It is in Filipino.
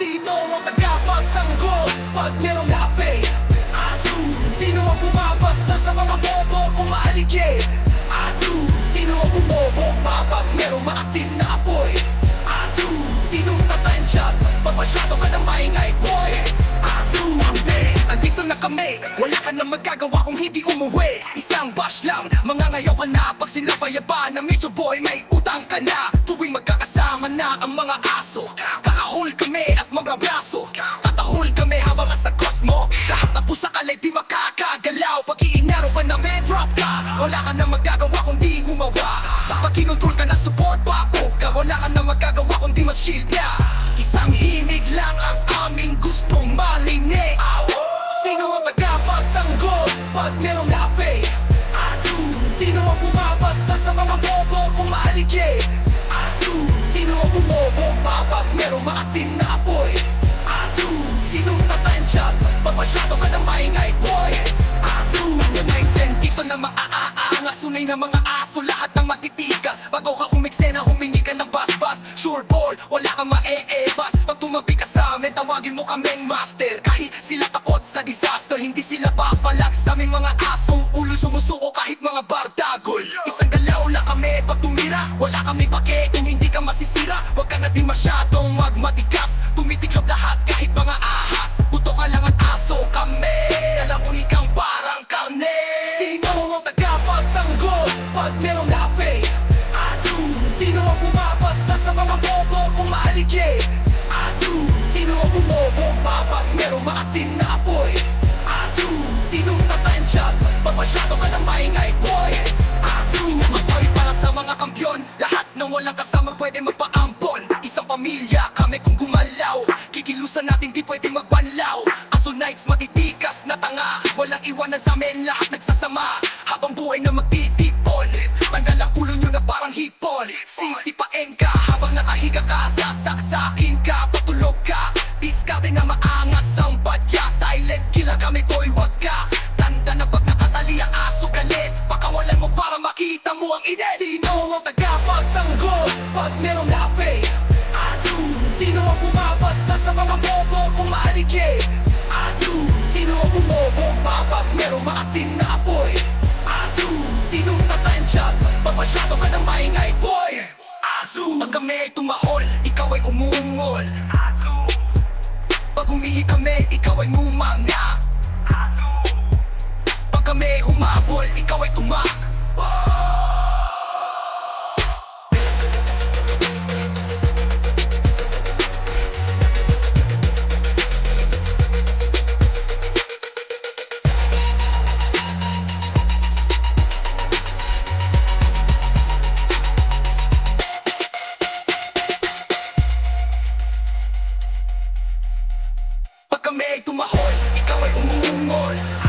Sino ang tagapagtanggol pag merong lapi? Asu! Sino ang bumabasta sa mga bobo umaaligid? Asu! Sino ang bumobo kapag merong maasin na apoy? Asu! Sino ang tatansyad pag masyado ka ng maingay boy? Asu! Hindi! Andito na kami Wala ka na magagawa kung hindi umuwi Isang bash lang Mangangayaw ka na Pag sinabayaba na medyo boy May utang ka na support bako ka Wala ka na magagawa kung di mag-shield na Isang himig lang ang aming gustong marinig Sino ang tagapagtanggol pag merong? Asu! Sino ang bumabasta sa mga bobo umaaligid? Asu! Sino ang bumobo kapag merong maasin na apoy? Asu! Sino ang tatansyad pag masyado ka ng maingay boy? Asu! Sa mindset dito na maaaangas Sunay na mga aso lahat ng matitigas basbas Sure ball, wala kang maeebas. Pag tumabi ka sa amin tawagin mo kaming master. Kahit sila takot sa disaster Hindi sila papalag sa mga asong ulo Sumusuko kahit mga bardagol. Isang galaw lang kami pag tumira Wala kami pake. Kung hindi ka masisira Huwag ka na din masyadong magmatigas. Tumitiklop lahat kahit mga ahas. Buto ka lang at aso kami Alam mo kang parang karne. Sino ang tagapagtanggol pag merong lapi? Pwede magpaampon. Isang pamilya kami kung gumalaw. Kikilusan natin di pwede magbanlaw Aso nights matitikas na tanga. Walang iwanan sa amin lahat nagsasama. Habang buhay na magtitipon. Tanggal ang ulo nyo na parang hipon. Sisipain ka habang nakahiga ka Sasaksakin ka, patulog ka. Diskarte na maangas ang badya. Silent killer kami boy, wag ka. Tanda na pag nakatali ang aso galit. Pakawalan mo para makita mo ang init Sino ang tagapagtanggol pag merong lapi? Asu! Sino ang bumabasta sa mga bobo umaaligid? Asu! Sino ang bumobo kapag merong maasin na apoy? Asu! Sino ang tatansyad pag masyado ka ng maingay boy? Asu! Pag kami tumahol, ikaw ay umungol Asu! Pag humihi kami, ikaw ay ngumanga Pag kami humabol, ikaw ay kami ay tumahol Ikaw ay umuungol.